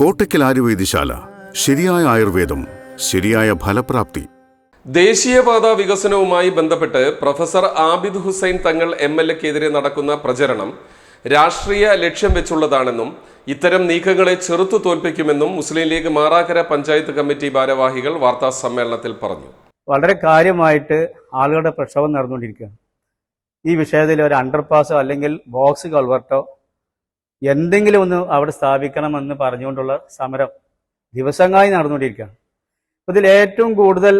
കോട്ടയ്ക്കൽ ആയുർവേദശാല ശരിയായ ആയുർവേദം ശരിയായ ഫലപ്രാപ്തി. ദേശീയപാത വികസനവുമായി ബന്ധപ്പെട്ട് professor Abid Hussain Thangal M L എക്കെതിരെ നടക്കുന്ന പ്രചരണം രാഷ്ട്രീയ ലക്ഷ്യം വെച്ചുള്ളതാണെന്നും ഇത്തരം നീക്കങ്ങളെ ചെറുത്തു തോൽപ്പിക്കുമെന്നും മുസ്ലിം ലീഗ് മാറാക്കര പഞ്ചായത്ത് കമ്മിറ്റി ഭാരവാഹികൾ വാർത്താ സമ്മേളനത്തിൽ പറഞ്ഞു. വളരെ കാര്യമായിട്ട് ആളുകളുടെ പ്രക്ഷോഭം നടന്നുകൊണ്ടിരിക്കുകയാണ്. ഈ വിഷയത്തിൽ ഒരു അണ്ടർപാസോ അല്ലെങ്കിൽ ബോക്സ് കൾവർട്ടോ എന്തെങ്കിലും ഒന്ന് അവിടെ സ്ഥാപിക്കണമെന്ന് പറഞ്ഞുകൊണ്ടുള്ള സമരം ദിവസങ്ങളായി നടന്നുകൊണ്ടിരിക്കുകയാണ്. അപ്പോൾ ഇതിൽ ഏറ്റവും കൂടുതൽ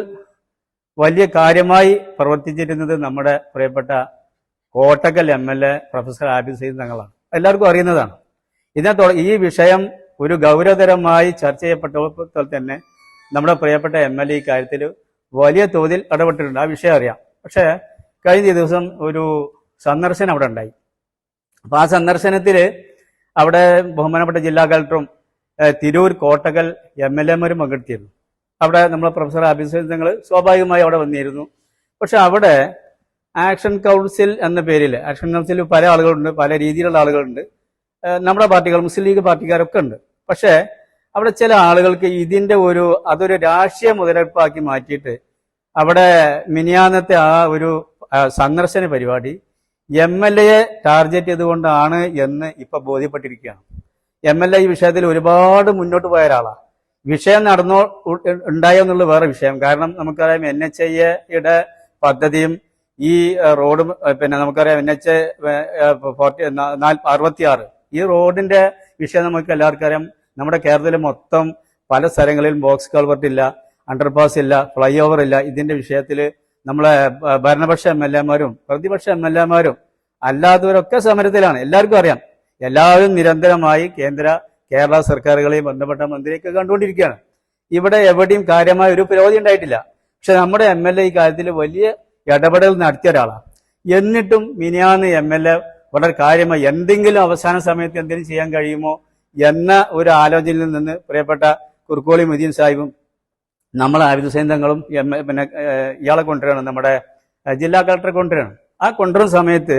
വലിയ കാര്യമായി പ്രവർത്തിച്ചിരുന്നത് നമ്മുടെ പ്രിയപ്പെട്ട Kottakkal M L A professor Abid Sayyid തങ്ങളാണ്. എല്ലാവർക്കും അറിയുന്നതാണ്. ഇതിനെ ഈ വിഷയം ഒരു ഗൗരവതരമായി ചർച്ച ചെയ്യപ്പെട്ടപ്പോൾ തന്നെ നമ്മുടെ പ്രിയപ്പെട്ട എം എൽ എ ഈ കാര്യത്തിൽ വലിയ തോതിൽ ഇടപെട്ടിട്ടുണ്ട്. ആ വിഷയം അറിയാം. പക്ഷേ കഴിഞ്ഞ ദിവസം ഒരു സന്ദർശനം അവിടെ ഉണ്ടായി. അപ്പൊ ആ സന്ദർശനത്തിൽ അവിടെ ബഹുമാനപ്പെട്ട ജില്ലാ കളക്ടറും തിരൂർ കോട്ടകൽ എം എൽ എമാരും പങ്കെടുത്തിരുന്നു. അവിടെ നമ്മളെ പ്രൊഫസർ ആബിസ് നിങ്ങൾ സ്വാഭാവികമായി അവിടെ വന്നിരുന്നു. പക്ഷെ അവിടെ ആക്ഷൻ കൗൺസിൽ എന്ന പേരിൽ ആക്ഷൻ കൗൺസിൽ പല ആളുകളുണ്ട് പല രീതിയിലുള്ള ആളുകളുണ്ട്. നമ്മുടെ പാർട്ടികൾ മുസ്ലിം ലീഗ് പാർട്ടിക്കാരൊക്കെ ഉണ്ട്. പക്ഷേ അവിടെ ചില ആളുകൾക്ക് ഇതിന്റെ ഒരു അതൊരു രാഷ്ട്രീയ മുതലെടുപ്പാക്കി മാറ്റിയിട്ട് അവിടെ മിനിയാന്നത്തെ ആ ഒരു സന്ദർശന പരിപാടി എം എൽ എയെ ടാർഗറ്റ് ചെയ്തുകൊണ്ടാണ് എന്ന് ഇപ്പൊ ബോധ്യപ്പെട്ടിരിക്കുകയാണ്. എം എൽ എ ഈ വിഷയത്തിൽ ഒരുപാട് മുന്നോട്ട് പോയ ഒരാളാണ് വിഷയം നടന്നോ ഉണ്ടായോ എന്നുള്ള വേറെ വിഷയം. കാരണം നമുക്കറിയാം എൻ എച്ച് ഐയുടെ പദ്ധതിയും ഈ റോഡ് റോഡും പിന്നെ നമുക്കറിയാം എൻ എച്ച് ഫോർട്ടി അറുപത്തിയാറ്. ഈ റോഡിന്റെ വിഷയം നമുക്ക് എല്ലാവർക്കും അറിയാം. നമ്മുടെ കേരളത്തിൽ മൊത്തം പല സ്ഥലങ്ങളിലും ബോക്സ് കൾവർട്ട് ഇല്ല അണ്ടർപാസ് ഇല്ല ഫ്ലൈ ഓവർ ഇല്ല. ഇതിന്റെ വിഷയത്തിൽ നമ്മളെ ഭരണപക്ഷ എം എൽ എമാരും പ്രതിപക്ഷ എം എൽ എമാരും അല്ലാത്തവരൊക്കെ സമരത്തിലാണ്. എല്ലാവർക്കും അറിയാം. എല്ലാവരും നിരന്തരമായി കേന്ദ്ര കേരള സർക്കാരുകളെയും ബന്ധപ്പെട്ട മന്ത്രിയൊക്കെ കണ്ടുകൊണ്ടിരിക്കുകയാണ്. ഇവിടെ എവിടെയും കാര്യമായ ഒരു പുരോഗതി ഉണ്ടായിട്ടില്ല. പക്ഷെ നമ്മുടെ എം എൽ എ ഈ കാര്യത്തിൽ വലിയ ഇടപെടൽ നടത്തിയ ഒരാളാണ്. എന്നിട്ടും മിനിയാന്ന് എം എൽ എ വളരെ കാര്യമായി എന്തെങ്കിലും അവസാന സമയത്ത് എന്തെങ്കിലും ചെയ്യാൻ കഴിയുമോ എന്ന ഒരു ആലോചനയിൽ നിന്ന് പ്രിയപ്പെട്ട കുർക്കോളി മുദീൻ സാഹിബും നമ്മളെ ആയുധ ഹുസൈൻ പിന്നെ ഇയാളെ കൊണ്ടുവരണം നമ്മുടെ ജില്ലാ കളക്ടറെ കൊണ്ടുവരണം ആ കൊണ്ടുവരുന്ന സമയത്ത്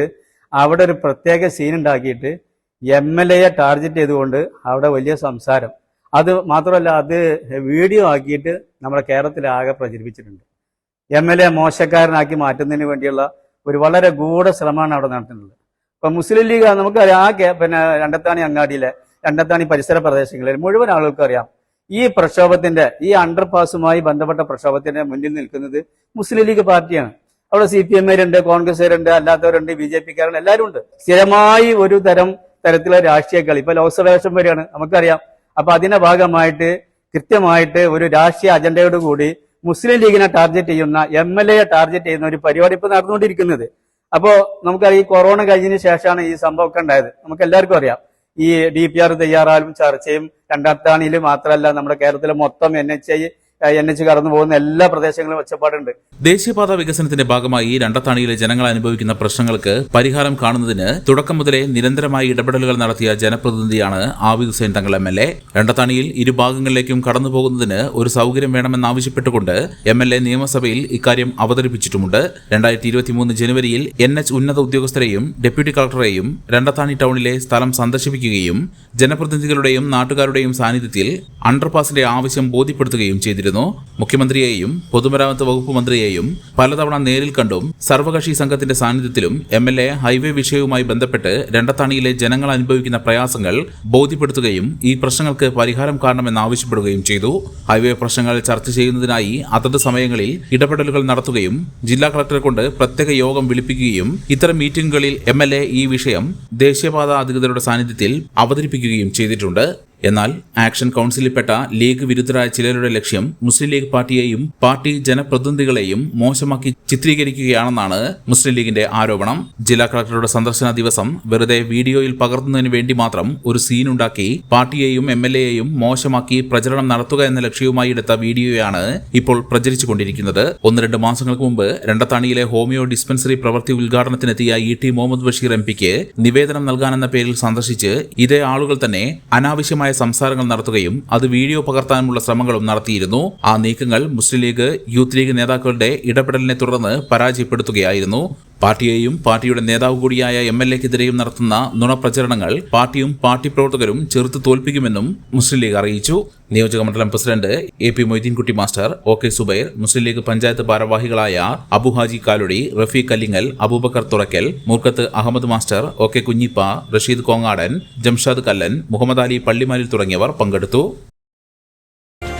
അവിടെ ഒരു പ്രത്യേക സീൻ ഉണ്ടാക്കിയിട്ട് എം എൽ എയെ ടാർഗറ്റ് ചെയ്തുകൊണ്ട് അവിടെ വലിയ സംസാരം. അത് മാത്രമല്ല അത് വീഡിയോ ആക്കിയിട്ട് നമ്മുടെ കേരളത്തിൽ ആകെ പ്രചരിപ്പിച്ചിട്ടുണ്ട്. എം എൽ എ മോശക്കാരനാക്കി മാറ്റുന്നതിന് വേണ്ടിയുള്ള ഒരു വളരെ ഗൂഢ ശ്രമമാണ് അവിടെ നടത്തുന്നത്. ഇപ്പൊ മുസ്ലിം ലീഗ് നമുക്കറിയാം ആ പിന്നെ രണ്ടത്താണി അങ്ങാടിയിലെ രണ്ടത്താണി പരിസര പ്രദേശങ്ങളിൽ മുഴുവൻ ആളുകൾക്കും അറിയാം. ഈ പ്രക്ഷോഭത്തിന്റെ ഈ അണ്ടർ പാസുമായി ബന്ധപ്പെട്ട പ്രക്ഷോഭത്തിന്റെ മുന്നിൽ നിൽക്കുന്നത് മുസ്ലിം ലീഗ് പാർട്ടിയാണ്. അവിടെ സി പി എമ്മുണ്ട് കോൺഗ്രസ്സുകാരുണ്ട് അല്ലാത്തവരുണ്ട് ബി ജെ പിക്കാരുണ്ട് എല്ലാവരും ഉണ്ട് സ്ഥിരമായി ഒരു തരം തരത്തിലുള്ള രാഷ്ട്രീയ കളി ഇപ്പൊ ലോക്സഭ ഇലക്ഷൻ വരെയാണ് നമുക്കറിയാം. അപ്പൊ അതിന്റെ ഭാഗമായിട്ട് കൃത്യമായിട്ട് ഒരു രാഷ്ട്രീയ അജണ്ടയോട് കൂടി മുസ്ലിം ലീഗിനെ ടാർഗറ്റ് ചെയ്യുന്ന എം എൽ എയെ ടാർഗറ്റ് ചെയ്യുന്ന ഒരു പരിപാടി ഇപ്പൊ നടന്നുകൊണ്ടിരിക്കുന്നത്. അപ്പോ നമുക്കറിയാം ഈ കൊറോണ കഴിഞ്ഞതിന് ശേഷമാണ് ഈ സംഭവമൊക്കെ ഉണ്ടായത്. നമുക്ക് എല്ലാവർക്കും അറിയാം. ഈ ഡി പി ആർ തയ്യാറാലും ചർച്ചയും രണ്ടാം താണിയിൽ മാത്രമല്ല നമ്മുടെ കേരളത്തിലെ മൊത്തം N H I N H കടന്നു പോകുന്ന എല്ലാ പ്രദേശങ്ങളിലും ഒച്ചപ്പാടുണ്ട്. ദേശീയപാത വികസനത്തിന്റെ ഭാഗമായി രണ്ടത്താണിയിലെ ജനങ്ങൾ അനുഭവിക്കുന്ന പ്രശ്നങ്ങൾക്ക് പരിഹാരം കാണുന്നതിന് തുടക്കം മുതലേ നിരന്തരമായി ഇടപെടലുകൾ നടത്തിയ ജനപ്രതിനിധിയാണ് Abid Hussain Thangal M L A. രണ്ടത്താണിയിൽ ഇരുഭാഗങ്ങളിലേക്കും കടന്നുപോകുന്നതിന് ഒരു സൗകര്യം വേണമെന്നാവശ്യപ്പെട്ടുകൊണ്ട് എം എൽ എ നിയമസഭയിൽ ഇക്കാര്യം അവതരിപ്പിച്ചിട്ടുമുണ്ട്. രണ്ടായിരത്തി ഇരുപത്തിമൂന്ന് ജനുവരിയിൽ എൻ എച്ച് ഉന്നത ഉദ്യോഗസ്ഥരെയും ഡെപ്യൂട്ടി കളക്ടറെയും രണ്ടത്താണി ടൗണിലെ സ്ഥലം സന്ദർശിപ്പിക്കുകയും ജനപ്രതിനിധികളുടെയും നാട്ടുകാരുടെയും സാന്നിധ്യത്തിൽ അണ്ടർപാസിന്റെ ആവശ്യം ബോധ്യപ്പെടുത്തുകയും ചെയ്തിരുന്നു. മുഖ്യമന്ത്രിയെയും പൊതുമരാമത്ത് വകുപ്പ് മന്ത്രിയെയും പലതവണ നേരിൽ കണ്ടും സർവകക്ഷി സംഘത്തിന്റെ സാന്നിധ്യത്തിലും എം എൽ എ ഹൈവേ വിഷയവുമായി ബന്ധപ്പെട്ട് രണ്ടത്താണിയിലെ ജനങ്ങൾ അനുഭവിക്കുന്ന പ്രയാസങ്ങൾ ബോധ്യപ്പെടുത്തുകയും ഈ പ്രശ്നങ്ങൾക്ക് പരിഹാരം കാണണമെന്നാവശ്യപ്പെടുകയും ചെയ്തു. ഹൈവേ പ്രശ്നങ്ങൾ ചർച്ച ചെയ്യുന്നതിനായി അതത് സമയങ്ങളിൽ ഇടപെടലുകൾ നടത്തുകയും ജില്ലാ കളക്ടറെ കൊണ്ട് പ്രത്യേക യോഗം വിളിപ്പിക്കുകയും ഇത്തരം മീറ്റിംഗുകളിൽ എ ഈ വിഷയം ദേശീയപാത അധികൃതരുടെ സാന്നിധ്യത്തിൽ അവതരിപ്പിക്കുകയും ചെയ്തിട്ടുണ്ട്. എന്നാൽ ആക്ഷൻ കൗൺസിലിൽപ്പെട്ട ലീഗ് വിരുദ്ധരായ ചിലരുടെ ലക്ഷ്യം മുസ്ലിം ലീഗ് പാർട്ടിയെയും പാർട്ടി ജനപ്രതിനിധികളെയും മോശമാക്കി ചിത്രീകരിക്കുകയാണെന്നാണ് മുസ്ലിം ലീഗിന്റെ ആരോപണം. ജില്ലാ കളക്ടറുടെ സന്ദർശന ദിവസം വെറുതെ വീഡിയോയിൽ പകർത്തുന്നതിന് വേണ്ടി മാത്രം ഒരു സീനുണ്ടാക്കി പാർട്ടിയെയും എം എൽ എയെയും മോശമാക്കി പ്രചരണം നടത്തുക എന്ന ലക്ഷ്യവുമായി എടുത്ത വീഡിയോയാണ് ഇപ്പോൾ പ്രചരിച്ചുകൊണ്ടിരിക്കുന്നത്. ഒന്ന് രണ്ട് മാസങ്ങൾക്ക് മുമ്പ് രണ്ടത്താണിയിലെ ഹോമിയോ ഡിസ്പെൻസറി പ്രവൃത്തി ഉദ്ഘാടനത്തിനെത്തിയ E T Muhammad Basheer M പിക്ക് നിവേദനം നൽകാനെന്ന പേരിൽ സന്ദർശിച്ച് ഇതേ ആളുകൾ തന്നെ അനാവശ്യമായ സംസാരങ്ങൾ നടത്തുകയും അത് വീഡിയോ പകർത്താനുമുള്ള ശ്രമങ്ങളും നടത്തിയിരുന്നു. ആ നീക്കങ്ങൾ മുസ്ലിം ലീഗ് യൂത്ത് ലീഗ് നേതാക്കളുടെ ഇടപെടലിനെ തുടർന്ന് പരാജയപ്പെടുത്തുകയായിരുന്നു. പാർട്ടിയെയും പാർട്ടിയുടെ നേതാവ് കൂടിയായ എം എൽ എക്കെതിരെയും നടത്തുന്ന നുണപ്രചരണങ്ങൾ പാർട്ടിയും പാർട്ടി പ്രവർത്തകരും ചെറുത്ത് തോൽപ്പിക്കുമെന്നും മുസ്ലിം ലീഗ് അറിയിച്ചു. നിയോജക മണ്ഡലം president A P Moideenkutty master O K Subair Muslim league panchayat ഭാരവാഹികളായ Abuhaji Kaludi Rafeeq Kallingal Aboobacker Thurakkal Moorkkath Ahammed master O K Kunhippa Rasheed Kongadan Jamshad Kallan Muhammed Ali Pallimalil തുടങ്ങിയവർ പങ്കെടുത്തു.